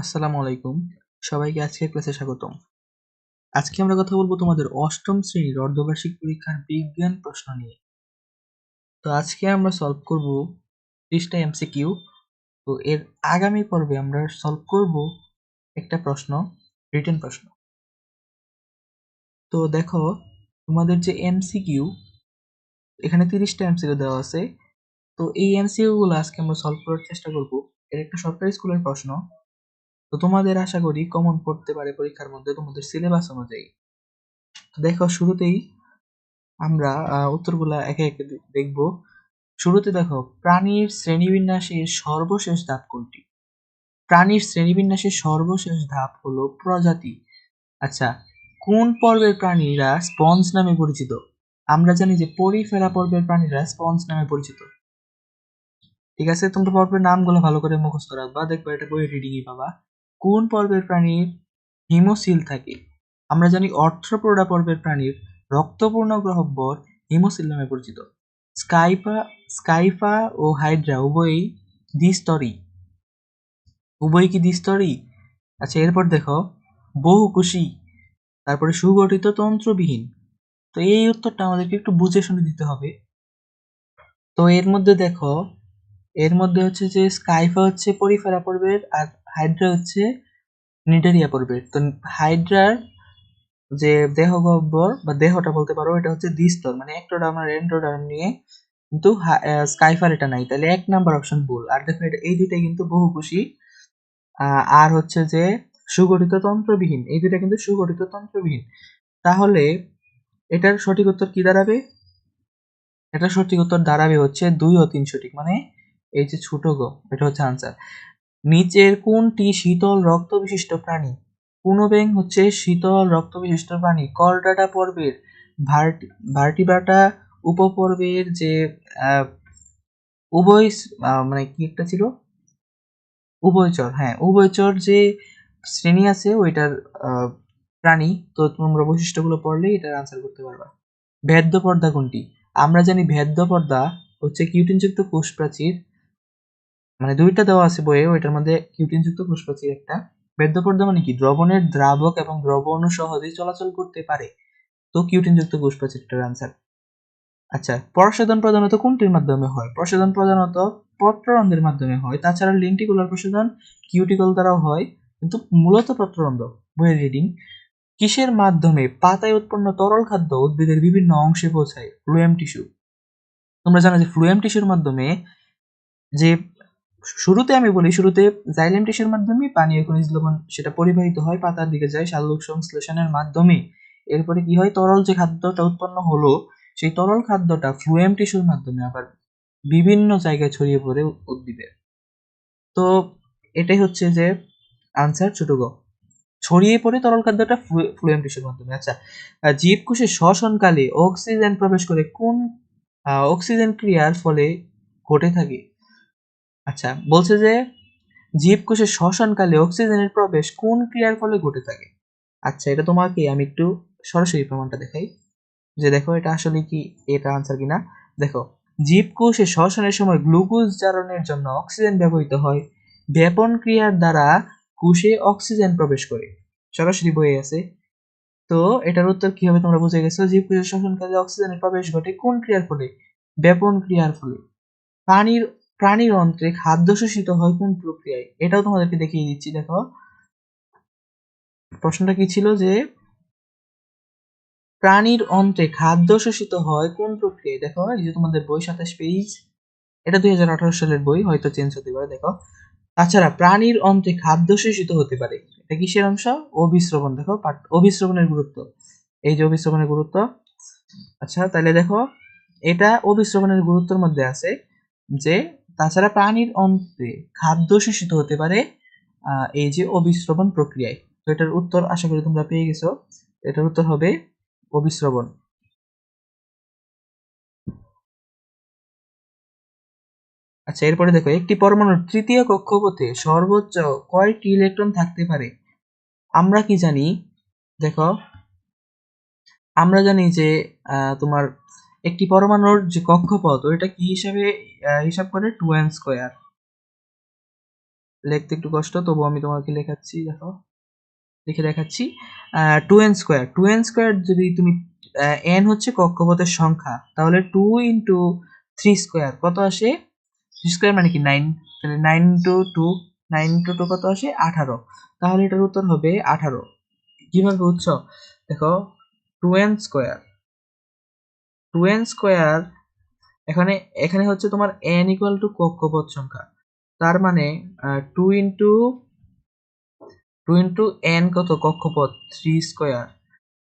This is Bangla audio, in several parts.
আসসালামু আলাইকুম। সবাইকে আজকের ক্লাসে স্বাগতম। আজকে আমরা কথা বলব তোমাদের অষ্টম শ্রেণির অর্ধবার্ষিক পরীক্ষার বিজ্ঞান প্রশ্ন নিয়ে। তো আজকে আমরা সলভ করব ত্রিশটা এমসিকিউ তো এর আগামী পর্বে আমরা সলভ করব একটা প্রশ্ন রিটেন প্রশ্ন। তো দেখো, তোমাদের যে এমসিকিউ এখানে তিরিশটা এমসিকিউ দেওয়া আছে। তো এই এমসিকিউ গুলো আজকে আমরা সলভ করার চেষ্টা করব। এর একটা সরকারি স্কুলের প্রশ্ন। তো তোমাদের আশা করি কমন পড়তে পারে পরীক্ষার মধ্যে তোমাদের সিলেবাস অনুযায়ী। দেখো, শুরুতেই আমরা উত্তরগুলা একে একে দেখব। শুরুতে দেখো, প্রাণীর শ্রেণীবিন্যাসের সর্বশেষ ধাপ কোনটি? প্রাণীর শ্রেণীবিন্যাসের সর্বশেষ ধাপ হলো প্রজাতি। আচ্ছা কোন পর্বের প্রাণীরা স্পঞ্জ নামে পরিচিত? আমরা জানি যে পরিফেরা পর্বের প্রাণীরা স্পঞ্জ নামে পরিচিত। ঠিক আছে, তোমরা পর্বের নামগুলো ভালো করে মুখস্থ রাখবা, দেখবে এটা বই রিডিংই পাবা। কোন পর্বের প্রাণীর হিমোসিল থাকে? আমরা জানি অর্থপ্রোডা পর্বের প্রাণীর রক্তপূর্ণ গ্রহব্বর হিমোসিল নামে পরিচিত। স্কাইপা, স্কাইফা ও হাইড্রা উভয়ই দ্বিস্তরী। উভয় কি দ্বিস্তরী? আচ্ছা এরপর দেখো বহুকুশী তারপরে সুগঠিত তন্ত্রবিহীন। তো এই উত্তরটা আমাদেরকে একটু বুঝে শুনে দিতে হবে। তো এর মধ্যে দেখো এর মধ্যে হচ্ছে যে স্কাইফা হচ্ছে পরিফেরা পর্বের আর হাইড্রা হচ্ছে নিডারিয়া পর্বের। তো হাইড্রার যে দেহ গহ্বর বা দেহটা বলতে পারো এটা হচ্ছে দ্বিস্তর মানে একটোডার্ম আর এন্ডোডার্ম নিয়ে কিন্তু স্কাইফার এটা নাই। তাহলে এক নাম্বার অপশন ভুল। আর দেখো এটা এই দুইটাই কিন্তু বহুকুশী আহ, আর হচ্ছে যে সুগঠিত তন্ত্রবিহীন এই দুইটা কিন্তু সুগঠিত তন্ত্রবিহীন। তাহলে এটার সঠিক উত্তর কি দাঁড়াবে? এটা সঠিক উত্তর দাঁড়াবে হচ্ছে দুই ও তিন সঠিক মানে এই যে ছোট গ, এটা হচ্ছে আনসার নিচের কোনটি শীতল রক্ত বিশিষ্ট প্রাণী? পুনবেং হচ্ছে শীতল রক্ত বিশিষ্ট প্রাণী। করডাটা পর্বের ভার্টি ভার্টিব্রাটা উপপর্বের যে উভয় মানে কি একটা ছিল? উভয়চর হ্যাঁ উভয়চর যে শ্রেণি আছে ওইটার প্রাণী, তো তোমরা বৈশিষ্ট্যগুলো পড়লেই এটার আনসার করতে পারবা। ভেদ্য পর্দা কোনটি? আমরা জানি ভেদ্য পর্দা হচ্ছে কিউটিনযুক্ত কোষ প্রাচীর মানে দুইটা দেওয়া আছে বইয়ে, ওইটার মধ্যে কিউটিনযুক্ত কোষ প্রাচীর একটা। ভেদ্য পর্দা মানে কি? দ্রবণের দ্রাবক এবং দ্রবণ সহজেই চলাচল করতে পারে। তো কিউটিনযুক্ত প্রাচীরটার আনসার আচ্ছা প্রসাধন প্রধানত কোনটির মাধ্যমে হয়? প্রসাধন প্রধানত পত্ররন্ধ্রের মাধ্যমে হয়। তাছাড়া লিন্টিকুলার প্রসাধন কিউটিকল দ্বারাও হয়। কিন্তু মূলত পত্ররন্ধ্র বইয়ের রিডিং কিসের মাধ্যমে পাতায় উৎপন্ন তরল খাদ্য উদ্ভিদের বিভিন্ন অংশে পৌঁছায়? ফ্লুয়েম টিস্যু তোমরা জানো যে ফ্লুয়েম টিস্যুর মাধ্যমে যে শুরুতে আমি বলি, শুরুতে জাইলেম টিস্যুর মাধ্যমে পানীয় খনিজ লবণ সেটা পরিবাহিত হয় পাতার দিকে যায় শালক সংশ্লেষণের মাধ্যমে। এরপরে কি হয়? তরল যে খাদ্যটা উৎপন্ন হলো, সেই তরল খাদ্যটা ফ্লুয়েম টিস্যুর মাধ্যমে আবার বিভিন্ন জায়গায় ছড়িয়ে পড়ে উদ্ভিদে তো এটাই হচ্ছে যে আনসার ছোট গ। ছড়িয়ে পড়ে তরল খাদ্যটা ফ্লুয়েম টিস্যুর মাধ্যমে। আচ্ছা জীবকোষে শ্বসনকালে অক্সিজেন প্রবেশ করে কোন অক্সিজেন ক্রিয়ার ফলে ঘটে থাকে? আচ্ছা বলছে যে জীবকোষে শ্বসনকালে অক্সিজেনের প্রবেশ কোন ক্রিয়ার ফলে ঘটে থাকে? আচ্ছা এটা তোমাকে আমি একটু সরাসরি প্রমাণটা দেখাই। যে দেখো, এটা আসলে কি, এটা আনসার কিনা? দেখো, জীবকোষে শ্বসনের সময় গ্লুকোজ জারণের জন্য অক্সিজেন ব্যবহৃত হয়। ব্যাপন ক্রিয়ার দ্বারা কোষে অক্সিজেন প্রবেশ করে। সরাসরি বয়ে আছে। তো এটার উত্তর কি হবে তোমরা বুঝে গেছো? জীবকোষের শ্বসনকালে অক্সিজেনের প্রবেশ ঘটে কোন ক্রিয়ার ফলে? ব্যাপন ক্রিয়ার ফলে। প্রাণীর প্রাণীর অন্ত্রে খাদ্য শোষিত হয় কোন প্রক্রিয়ায়? এটাও তোমাদেরকে দেখিয়ে দিচ্ছি, দেখো। প্রশ্নটা কি ছিল যে প্রাণীর অন্ত্রে খাদ্য শোষিত হয় কোন প্রক্রিয়ায়? দেখো, এই যে তোমাদের বই, সাতাশ পেজ। এটা দুই হাজার আঠারো সালের বই, হয়তো চেঞ্জ হতে পারে, দেখো। তাছাড়া প্রাণীর অন্ত্রে খাদ্য শোষিত হতে পারে। এটা কিসের অংশ? অভিস্রবণ, দেখো অভিস্রবণের গুরুত্ব। এই যে অভিস্রবণের গুরুত্ব। আচ্ছা তাহলে দেখো, এটা অভিস্রবণের গুরুত্বের মধ্যে আছে যে তাছাড়া প্রাণীর অন্ত্রে খাদ্য শোষিত হতে পারে এই যে অভিস্রবণ প্রক্রিয়ায়। তো এটার উত্তর আশা করি তোমরা পেয়ে গেছো। এটার উত্তর হবে অভিস্রবণ আচ্ছা এরপরে দেখো, একটি পরমাণুর তৃতীয় কক্ষপথে সর্বোচ্চ কয়টি ইলেকট্রন থাকতে পারে? আমরা কি জানি? দেখো, আমরা জানি যে তোমার একটি পরমাণুর যে কক্ষপথ, ওইটা কি হিসাবে হিসাব করে টু এন স্কোয়ার লিখতে একটু কষ্ট তবু আমি তোমাকে লেখাচ্ছি, দেখো। লিখে দেখাচ্ছি। Two N square two N square যদি তুমি এন হচ্ছে কক্ষপথের সংখ্যা, তাহলে টু ইন্টু থ্রি স্কোয়ার কত আসে? থ্রি স্কোয়ার মানে কি? নাইন তাহলে nine into two nine into two কত আসে? আঠারো। তাহলে এটার উত্তর হবে আঠারো। কীভাবে বুঝছ? দেখো two N square two N square এখানে এখানে হচ্ছে তোমার এন ইকুয়াল টু কক্ষপথ সংখ্যা। তার মানে two into two into N কত? কক্ষপথ three square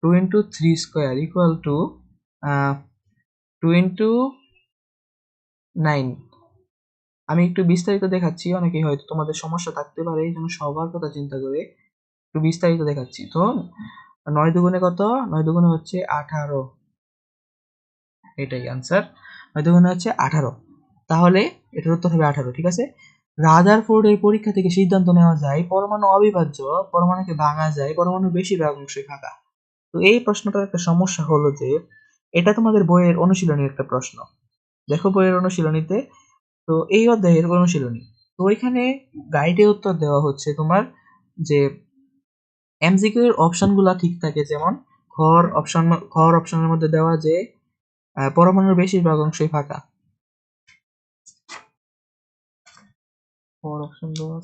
two into three square equal to two into nine আমি একটু বিস্তারিত দেখাচ্ছি, অনেকেই হয়তো তোমাদের সমস্যা থাকতে পারে, এই জন্য সবার কথা চিন্তা করে একটু বিস্তারিত দেখাচ্ছি। তো, নয় দুগুণে কত? নয় দুগুণে হচ্ছে আঠারো। এটাই আনসার দুগুণে হচ্ছে আঠারো। তাহলে এটার উত্তর হবে আঠারো, ঠিক আছে? রাদারফোর্ড এই পরীক্ষা থেকে সিদ্ধান্ত নেওয়া যায়, পরমাণু অবিভাজ্য, পরমাণুকে ভাঙা যায়, পরমাণু বেশিরভাগ অংশই ফাঁকা। তো এই প্রশ্নটার একটা সমস্যা হলো যে, এটা তোমাদের বইয়ের অনুশীলনীর একটা প্রশ্ন। দেখো বইয়ের অনুশীলনীতে, তো এই অধ্যায়ের অনুশীলনী। তো ওইখানে গাইডে উত্তর দেওয়া হচ্ছে তোমার যে এমসিকিউ এর অপশনগুলো ঠিক থাকে, যেমন খর অপশন খর অপশনের মধ্যে দেওয়া যে পরমাণুর বেশিরভাগ অংশই ফাঁকা। দেওয়া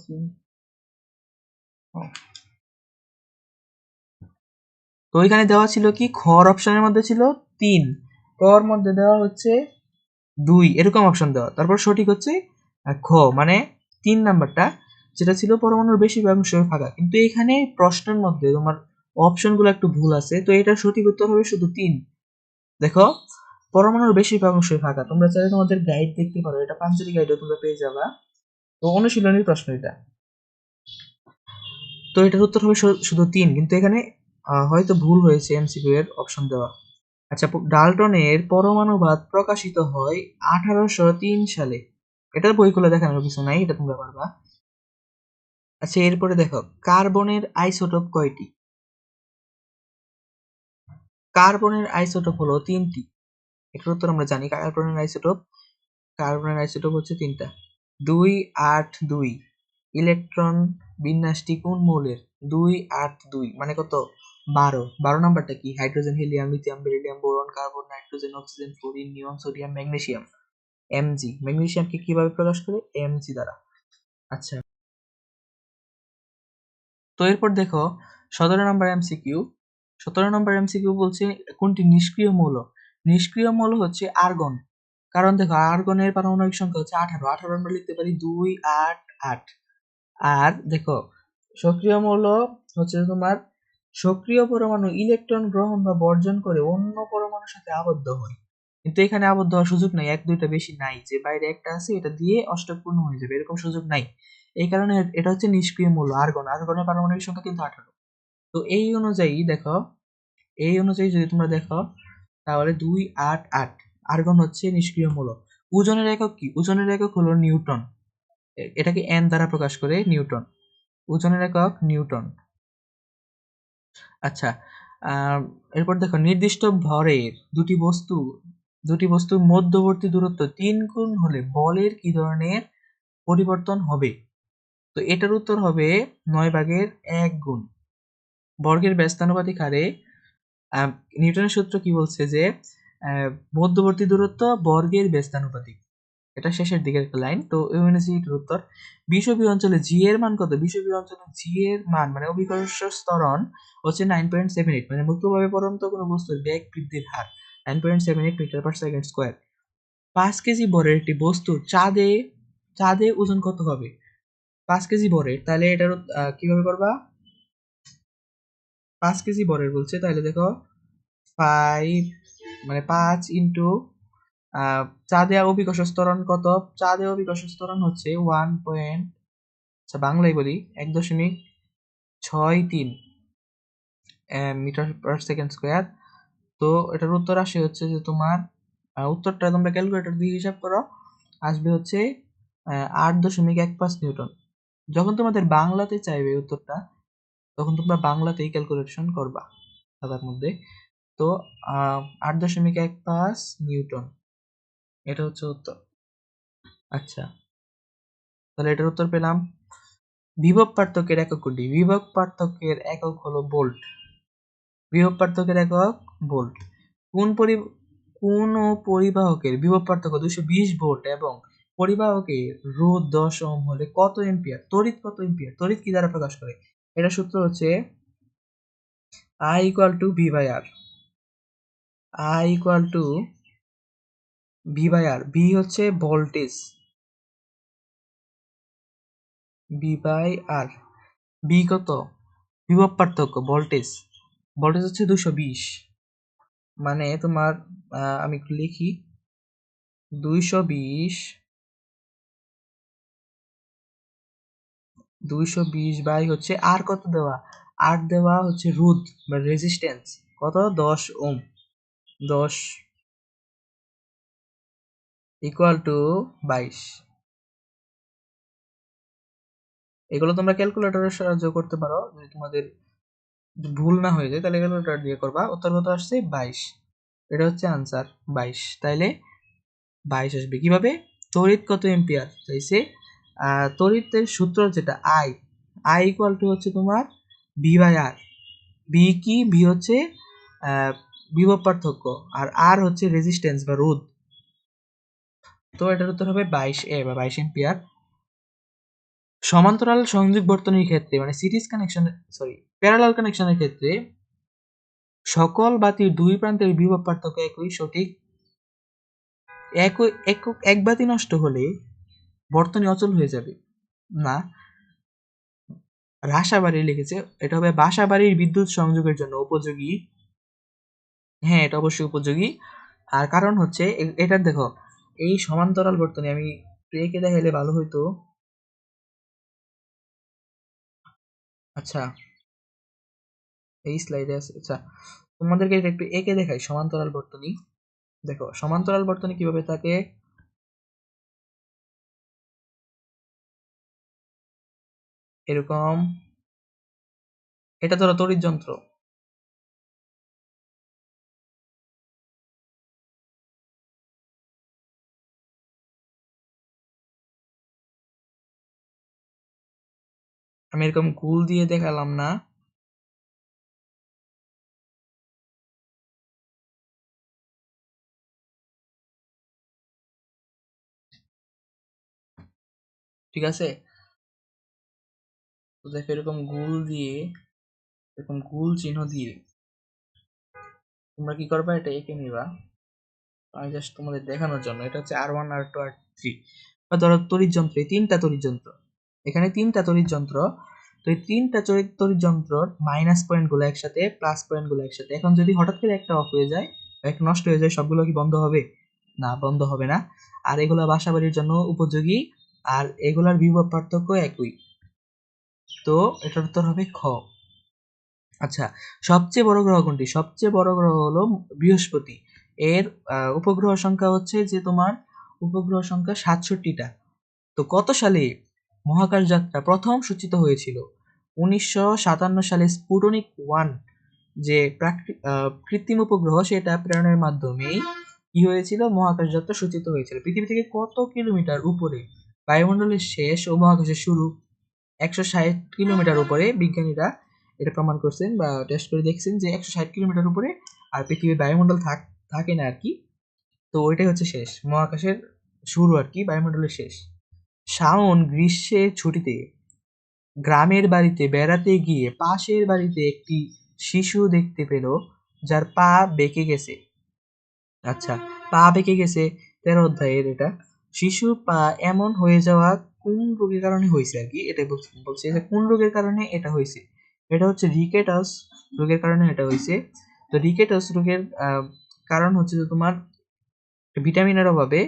তো ওইখানে দেওয়া ছিল কি? খর অপশনের মধ্যে ছিল তিন। কর মধ্যে দেওয়া হচ্ছে দুই। এরকম অপশন দেওয়া। তারপর সঠিক হচ্ছে খ। মানে তিন নাম্বারটা, যেটা ছিল পরমাণুর বেশিরভাগ অংশ ফাঁকা। কিন্তু এখানে প্রশ্নের মধ্যে তোমার অপশনগুলো একটু ভুল আছে, তো এটা সঠিক উত্তর হবে শুধু তিন। দেখো পরমাণুর বেশিরভাগ অংশই ফাঁকা। তোমরা চাইলে তোমাদের গাইড দেখতে পারো, এটা পাঞ্চলি গাইডও তোমরা পেয়ে যাবা। তো অনুশীলনীর প্রশ্ন এটা। তো এটার উত্তর হবে শুধু তিন, কিন্তু এখানে হয়তো ভুল হয়েছে এমসিকিউ এর অপশন দেওয়া। আচ্ছা ডাল্টনের পরমাণুবাদ প্রকাশিত হয় আঠারোশো তিন সালে। এটার বইগুলো দেখানোর কিছু নাই, এটা তোমরা পারবা। আচ্ছা এরপরে দেখো, কার্বনের আইসোটোপ কয়টি? কার্বনের আইসোটোপ হলো তিনটি। এটার উত্তর আমরা জানি, কার্বনের আইসোটোপ। কার্বনের আইসোটোপ হচ্ছে তিনটা। দুই আট দুই। ইলেকট্রন বিন্যাসটি কোন মৌলের? দুই আট দুই মানে কত? বারো। বারো নাম্বারটা কি? Hydrogen, helium, lithium, beryllium, boron, carbon, nitrogen, oxygen, fluorine, neon, sodium, magnesium. M G. ম্যাগনেসিয়ামকে কীভাবে প্রকাশ করে? এমজি দ্বারা। আচ্ছা। তো এরপর দেখো, সতেরো নম্বর এমসিকিউ। সতেরো নম্বর এমসিকিউ বলছে কোনটি নিষ্ক্রিয় মৌল? নিষ্ক্রিয় মৌল হচ্ছে আর্গন কারণ দেখো আর্গনের পারমাণবিক সংখ্যা হচ্ছে আঠারো। আঠারো আমরা লিখতে পারি দুই, আট আট। আর দেখো, সক্রিয় মৌল হচ্ছে তোমার সক্রিয় পরমাণু ইলেকট্রন গ্রহণ বা বর্জন করে অন্য পরমাণুর সাথে আবদ্ধ হয়। কিন্তু এখানে আবদ্ধ হওয়ার সুযোগ নাই, এক, দুইটা বেশি নাই। যে বাইরে একটা আছে এটা দিয়ে অষ্টক পূর্ণ হয়ে যাবে, এরকম সুযোগ নাই। এই কারণে এটা হচ্ছে নিষ্ক্রিয় মূল্য আর্গন আর্গনের পারমাণবিক সংখ্যা কিন্তু আঠারো। তো এই অনুযায়ী দেখো, এই অনুযায়ী যদি তোমরা দেখো তাহলে দুই আট আট। আর্গন হচ্ছে নিষ্ক্রিয় মূল ওজনের একক কি? ওজনের একক হলো নিউটন। এটাকে এন দ্বারা প্রকাশ করে নিউটন। ওজনের একক নিউটন। আচ্ছা এরপর দেখো, নির্দিষ্ট ভরের দুটি বস্তু, দুটি বস্তুর মধ্যবর্তী দূরত্ব তিন গুণ হলে বলের কি ধরনের পরিবর্তন হবে? তো এটার উত্তর হবে নয় ভাগের এক গুণ। বর্গের ব্যস্তানুপাতিক হারে নিউটনের সূত্র কি বলছে যে মধ্যবর্তী দূরত্ব বর্গের ব্যস্তানুপাতিক এটা শেষের দিকের একটা লাইন তো এটার উত্তর বিশ্ববি অঞ্চলে জি এর মান কত? বিষবি অঞ্চলে জি এর মান মানে অভিকর্ষ স্তরণ হচ্ছে নাইন পয়েন্ট সেভেন এইট মানে মুক্তভাবে পরন্ত কোনো বস্তুর বেগ বৃদ্ধির হার nine point seven eight metre per second square পাঁচ কেজি বরের একটি বস্তু চাঁদে চাঁদে ওজন কত হবে? পাঁচ কেজি বরের, তাহলে এটার কীভাবে করবা? পাঁচ কেজি বরের বলছে, তাহলে দেখো ফাইভ মানে পাঁচ ইন্টু চাঁদে অভিকর্ষ স্তরণ কত? চাঁদে অভিকর্ষ স্তরণ হচ্ছে ওয়ান পয়েন্ট আচ্ছা বাংলায় বলি, এক দশমিক ছয় তিন মিটার পার সেকেন্ড স্কোয়ার তো এটার উত্তর আসে হচ্ছে যে তোমার উত্তরটা তোমরা ক্যালকুলেটর দিয়ে হিসাব করো, আসবে হচ্ছে আট দশমিক এক পাঁচ নিউটন। যখন তোমাদের বাংলাতে চাইবে উত্তরটা তখন তোমরা বাংলাতেই ক্যালকুলেশন করবা খাতার মধ্যে। তো আট দশমিক এক পাঁচ নিউটন। এটা হচ্ছে উত্তর। আচ্ছা। তাহলে এটার উত্তর পেলাম। বিভব পার্থক্যের একক কোনটি? বিভব পার্থক্যের একক হলো বোল্ট বিভব পার্থক্যের একক ভোল্ট। কোন পরি, কোন পরিবাহকের বিভব পার্থক্য দুশো বিশ ভোল্ট এবং পরিবাহকের রোধ দশ ওহম হলে কত এম্পিয়ার তড়িৎ কত এম্পিয়ার তড়িৎ কি দ্বারা প্রকাশ করে? এটা সূত্র হচ্ছে I equal to V by R I equal to V by R V হচ্ছে voltage V by R B কত? বিভব পার্থক্য ভোল্টেজ ভোল্টেজ হচ্ছে দুশো বিশ। মানে তোমার আমি একটু লিখি। দুইশো বিশ দুইশো বিশ বাই হচ্ছে আর কত দেওয়া? আর দেওয়া হচ্ছে রোধ বা রেজিস্ট্যান্স কত? দশ ওম। দশ ইকুয়াল টু বাইশ। এগুলো তোমরা ক্যালকুলেটরের সাহায্য করতে পারো। যদি তোমাদের ভুল না হয়ে যায়, তাহলে ক্যালকুলেটর দিয়ে করবা। উত্তর কত আসছে? বাইশ। এটা হচ্ছে আনসার বাইশ। তাইলে বাইশ আসবে। কীভাবে? তড়িৎ কত এম্পিয়ার চাইছে তড়িতের সূত্র যেটা আই আই ইকুয়াল টু হচ্ছে তোমার ভি বাই আর ভি কি? ভি হচ্ছে বিভব পার্থক্য আর আর হচ্ছে রেজিস্ট্যান্স বা রোধ। তো এটার উত্তর হবে বাইশ এ বা বাইশ এম্পিয়ার সমান্তরাল সংযোগ বর্তনীর ক্ষেত্রে মানে সিরিজ কানেকশন সরি প্যারালাল কানেকশনের ক্ষেত্রে, সকল বাতির দুই প্রান্তের বিভব পার্থক্য একই, সঠিক। একই একক এক বাতি নষ্ট হলে বর্তনী অচল হয়ে যাবে। না। রাসাবাড়ি লিখেছে, এটা হবে বাসাবাড়ির বিদ্যুৎ সংযোগের জন্য উপযোগী। হ্যাঁ এটা অবশ্যই উপযোগী। আর কারণ হচ্ছে এটা দেখো, এই সমান্তরাল বর্তনী আমি এঁকে দেখাইলে ভালো হইতো। আচ্ছা। এই স্লাইডে আছে আচ্ছা। তোমাদেরকে এটা একটু এঁকে দেখাই, সমান্তরাল বর্তনী। দেখো, সমান্তরাল বর্তনী কীভাবে থাকে? এরকম এটা ধরো তড়িৎ যন্ত্র। আমি এরকম গুল দিয়ে দেখালাম না। ঠিক আছে? তো দেখো এরকম গুল দিয়ে, এরকম গুল চিহ্ন দিয়ে তোমরা কি করবা? এটা এঁকে নিবা। আমি জাস্ট তোমাদের দেখানোর জন্য। এটা হচ্ছে R one R two R three বা ধরো তড়িৎ যন্ত্র তিনটা তড়িৎ যন্ত্র। এখানে তিনটা তড়িৎ যন্ত্র। তো এই তিনটা তড়িৎ যন্ত্রর মাইনাস পয়েন্টগুলো একসাথে প্লাস পয়েন্টগুলো একসাথে। এখন যদি হঠাৎ করে একটা অফ হয়ে যায় একটা নষ্ট হয়ে যায়, সবগুলো কি বন্ধ হবে? না, বন্ধ হবে না। আর এগুলো বাসা বাড়ির জন্য উপযোগী। আর এগুলার বিভব পার্থক্য একই। তো এটার উত্তর হবে খ। আচ্ছা সবচেয়ে বড় গ্রহ কোনটি? সবচেয়ে বড় গ্রহ হলো বৃহস্পতি। এর উপগ্রহ সংখ্যা হচ্ছে যে তোমার উপগ্রহ সংখ্যা সাতষট্টিটা। তো কত সালে মহাকাশ যাত্রা প্রথম সূচিত হয়েছিল? উনিশশো সাতান্ন সালে স্পুটনিক ওয়ান, যে কৃত্রিম উপগ্রহ, সেটা প্রেরণের মাধ্যমেই কি হয়েছিল? মহাকাশ যাত্রা সূচিত হয়েছিল। পৃথিবী থেকে কত কিলোমিটার উপরে বায়ুমণ্ডলের শেষ ও মহাকাশের শুরু একশো ষাট কিলোমিটার উপরে বিজ্ঞানীরা এটা প্রমাণ করছেন বা টেস্ট করে দেখছেন যে একশো ষাট কিলোমিটার উপরে আর পৃথিবীর বায়ুমণ্ডল থাক, থাকে না আর কি। তো ওইটাই হচ্ছে শেষ। মহাকাশের শুরু আর কি, বায়ুমণ্ডলের শেষ। শাওন গ্রীষ্মের ছুটিতে গ্রামের বাড়িতে বেড়াতে গিয়ে পাশের বাড়িতে একটি শিশু দেখতে পেল, যার পা বেঁকে গেছে। আচ্ছা পা বেঁকে গেছে তেরো অধ্যায়ের এটা। শিশুর পা এমন হয়ে যাওয়া কোন রোগের কারণে হয়েছে আর কি এটা বলছে যে কোন রোগের কারণে এটা হয়েছে। এটা হচ্ছে রিকেটাস রোগের কারণে এটা হয়েছে। তো রিকেটাস রোগের কারণ হচ্ছে যে তোমার ভিটামিনের অভাবে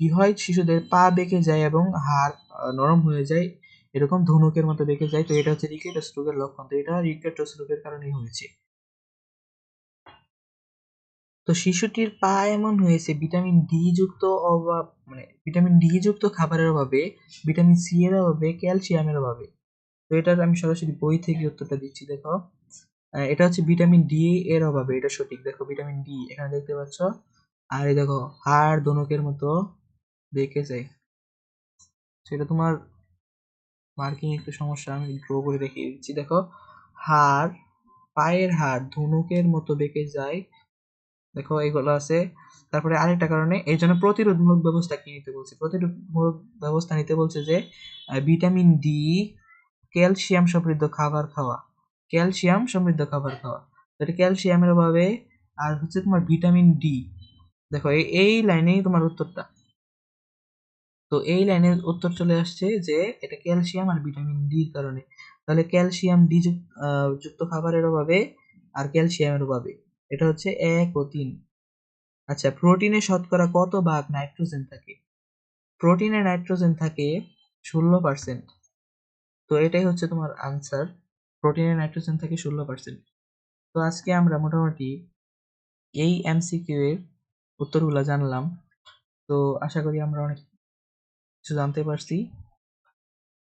কি হয়, শিশুদের পা বেঁকে যায় এবং হাড় নরম হয়ে যায়, এরকম ধনুকের মতো বেঁকে যায়। তো এটা হচ্ছে রিকেটাস রোগের লক্ষণ। তো এটা রিকেটাস রোগের কারণেই হয়েছে। তো শিশুটির পা এমন হয়েছে, ভিটামিন ডি যুক্ত অভাব মানে ভিটামিন ডি যুক্ত খাবারের অভাবে, ভিটামিন সি এর অভাবে, ক্যালসিয়ামের অভাবে। তো এটার আমি সরাসরি বই থেকে উত্তরটা দিচ্ছি, দেখো। এটা হচ্ছে ভিটামিন ডি এর অভাবে, এটা সঠিক। দেখো, ভিটামিন ডি এখানে দেখতে পাচ্ছ? আর এই দেখো, হাড় দনুকের মতো দেখে যায় সেটা তোমার মার্কিং একটু সমস্যা, আমি ড্র করে দেখিয়ে দিচ্ছি। দেখো, হাড়, পায়ের হাড় ধনুকের মতো বেঁকে যায় দেখো, এগুলো আছে। তারপরে আরেকটা কারণে এই জন্য প্রতিরোধমূলক ব্যবস্থা কি নিতে বলছে? প্রতিরোধমূলক ব্যবস্থা নিতে বলছে যে ভিটামিন ডি ক্যালসিয়াম সমৃদ্ধ খাবার খাওয়া। ক্যালসিয়াম সমৃদ্ধ খাবার খাওয়া। এটা ক্যালসিয়ামের অভাবে, আর হচ্ছে তোমার ভিটামিন ডি দেখো এই লাইনেই তোমার উত্তরটা। তো এই লাইনের উত্তর চলে আসছে যে, এটা ক্যালসিয়াম আর ভিটামিন ডির কারণে। তাহলে ক্যালসিয়াম ডি যুক্ত খাবারের অভাবে, আর ক্যালসিয়ামের অভাবে। এটা হচ্ছে এক ও তিন। আচ্ছা প্রোটিনে শতকরা কত ভাগ নাইট্রোজেন থাকে? প্রোটিনে নাইট্রোজেন থাকে ষোলো পার্সেন্ট তো এটাই হচ্ছে তোমার আনসার প্রোটিনে নাইট্রোজেন থাকে ষোলো পার্সেন্ট তো আজকে আমরা মোটামুটি এই এমসিকিউ এর উত্তরগুলো জানলাম। তো আশা করি আমরা অনেক কিছু জানতে পারছি।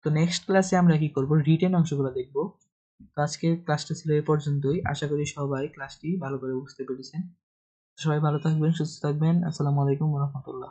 তো নেক্সট ক্লাসে আমরা কি করব? রিটেন অংশগুলো দেখব। তো আজকের ক্লাসটা ছিল এই পর্যন্তই। আশা করি সবাই ক্লাসটি ভালো করে বুঝতে পেরেছেন। সবাই ভালো থাকবেন, সুস্থ থাকবেন। আসসালামু আলাইকুম রহমতুল্লাহ।